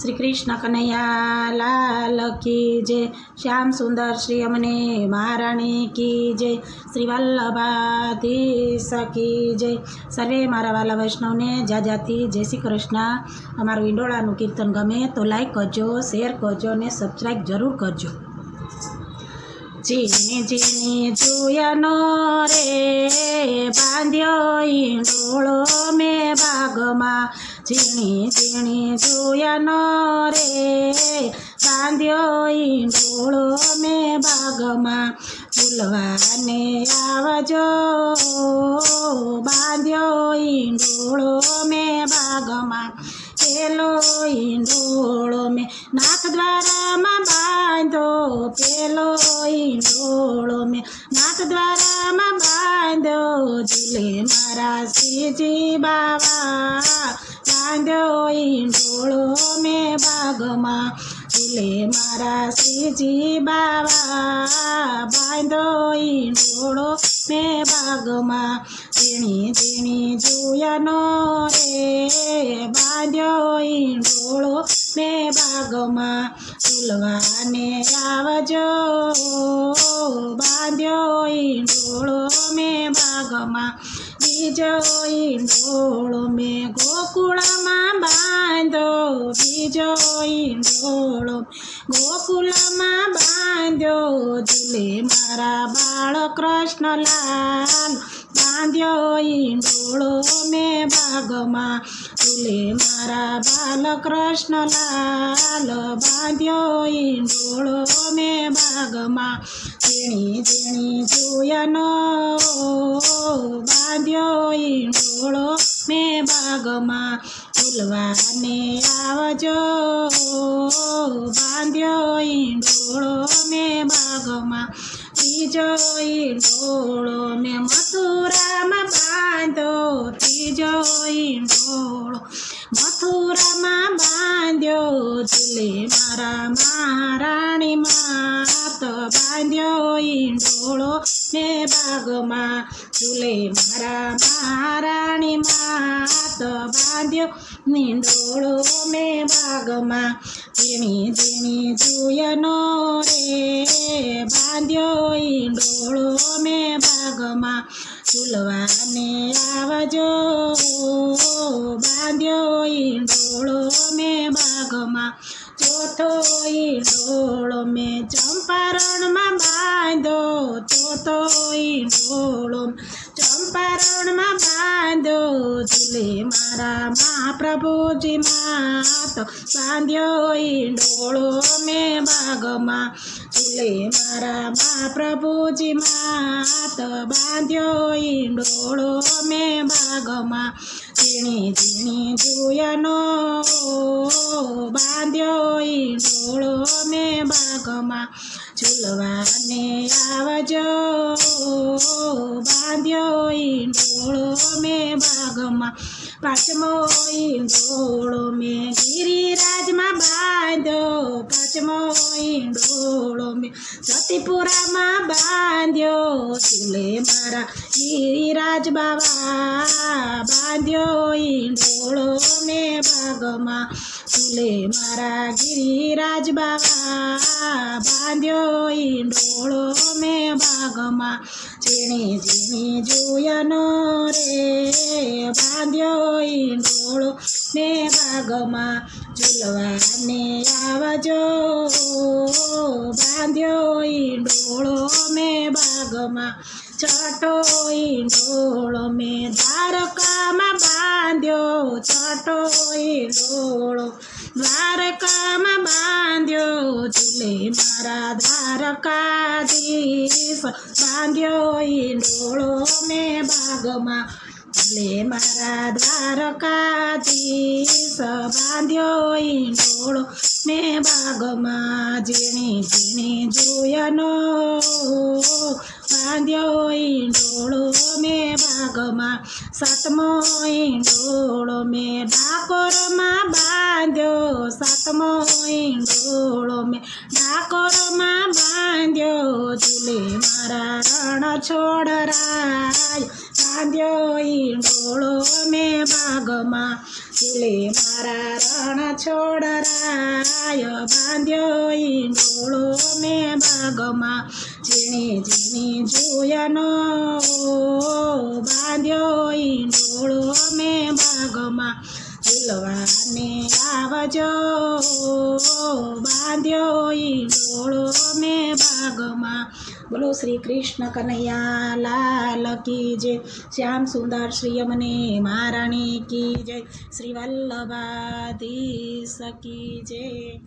શ્રી કૃષ્ણ કનૈયા લાલ કી જય. શ્યામ સુંદર શ્રી અમને મહારાણી કી જય. શ્રી વલ્લભાધીશ કી જય. સર્વે મારા વાલા વૈષ્ણવને જાજાથી જય શ્રી કૃષ્ણ. અમારું ઈંડોળાનું કીર્તન ગમે તો લાઈક કરજો શેર કરજો અને સબસ્ક્રાઈબ જરૂર કરજો. ઝીણી ઝીણી જુયનો રે, બાંધ્યો ઈંડોળો મેં બાગમાં. ઝીણી ઝીણી જુયનો રે, બાંધ્યો ઈંડોળો મેં બાગમાં. ફૂલવાને આવજો, બાંધ્યો ઈંડોળો મેં બાગમાં. પેલો ઈંડોળો મેં નાથ દ્વારામાં બાંધો, પેલો ઈંડોળો મેં નાથ દ્વારામાં બાંધો, જીલે મારા શ્રીજી બાવા, બાંધો ઈંડોળો મેં બાગમાં, જીલે મારા શ્રીજી બાવા, બાંધો ઈંડોળો મેં બાગમાં, ઝીણી ઝીણી જુયનો રે. બાગમાં સુલવાને આવજો. બાંધ્યો ઈંડોળો મેં બાગમાં. બીજો ઈંડોળો મેં ગોકુળમાં બાંધો બીજો ઈંડોળો ગોકુળમાં બાંધ્યો. ઝૂલે મારા બાળ કૃષ્ણલાલ. બાંધ્યો ઈંડોળો મેં બાગમાં. ઝૂલે મારા બાલકૃષ્ણ લાલ બાંધ્યો ઈંડોળો મેં બાગમાં. ઝીણી ઝીણી જોયાનો બાંધ્યો ઈંડોળો મેં બાગમાં. ઝૂલવાને આવજો બાંધ્યો ઈંડોળો મેં બાગમાં. ત્રીજો ઢોળો મેં મથુરામાં બાંધો જોઈ ઢોળો. મથુરામાં બાંધ્યો ઝૂલે મારા મહારાણી માત બાંધ્યો ઈંડોળો ને બાગમાં. ચૂલે મારા મહારાણી માત બાંધ્યો. નીંડોળો મેં બાગમાં ઝીણી ઝીણી જુયનો રે બાંધ્યો. ઈંડોળો મેં બાગમાં ઝૂલવાને આવજો. બાંધ્યો ઈંડોળો મેં બાગમાં ચોથો ઈંડોળો મેં ચંપારણમાં બાંધો. ચોથો ઈંડોળો ચંપારણમાં બાંધો. ઝૂલે મારા મહાપ્રભુજી માત. બાંધ્યો ડોળો મેં બાગમાં. ઝૂલે મારા મહાપ્રભુજી માત. બાંધ્યો ઈંડોળો મેં બાગમાં. ઝીણી ઝીણી જુયનો બાંધ્યો ઈંડોળો મેં બાગમાં ઝૂલવાને આવજો, બાંધ્યો ઈંડોળો મેં બાગમાં, પાંચમો ઈંડોળો મેં ગિરિરાજમાં બાંધ્યો, પાંચમો ઈંડોળો મેં સતીપુરામાં બાંધ્યો ચૂલે મારા ગિરિરાજ બાવા બાંધ્યો ઈંડોળો મેં બાગમાં ચૂલે મારા ગિરિરાજ બાવા બાંધ્યો ઈંડોળો મેં બાગમાં. ઝીણી ઝીણી જુયનો રે, બાંધ્યો ઈંડોળો મેં બાગમાં. ઝૂલવાને આવજો, બાંધ્યો ઈંડોળો મેં બાગમાં. છટો ઈંડોળો મેં દ્વારકામાં બાંધ્યો, છટો ઈંડોળો દ્વારકામાં બાંધ્યો ઝૂલે મારા દ્વારકાધીશ. બાંધ્યો ઈંડોળો મેં બાગમાં. ઝૂલે મારા દ્વારકાધીશ. બાંધ્યો ઈંડોળો મેં બાગમાં. ઝીણી ઝીણી જોયનો બાંધ્યો ઈંડોળો મેં બાગમાં, સાતમો ઈંડોળો મેં ડાકોરમાં બાંધ્યો, સાતમો ઈંડોળો મેં ડાકોરમાં બાંધ્યો. ઝૂલે મારા રણ છોડ બાંધ્યો ઈંડોળો અમે બાગમાં ઝૂલે મારા રણ છોડરાય બાંધ્યો ઈંડોળો અમે બાગમાં ઝીણી ઝીણી જુયનો બાંધ્યો ઈંડોળો અમે બાગમાં ઝૂલવાને આવજો બાંધ્યો ઈંડોળો અમે બાગમાં બોલો શ્રી કૃષ્ણ કનૈયા, લાલ કી જય. શ્યામ સુંદર શ્રી અમને મહારાણી કી જય. શ્રી વલ્લભાધીશ સકી જય.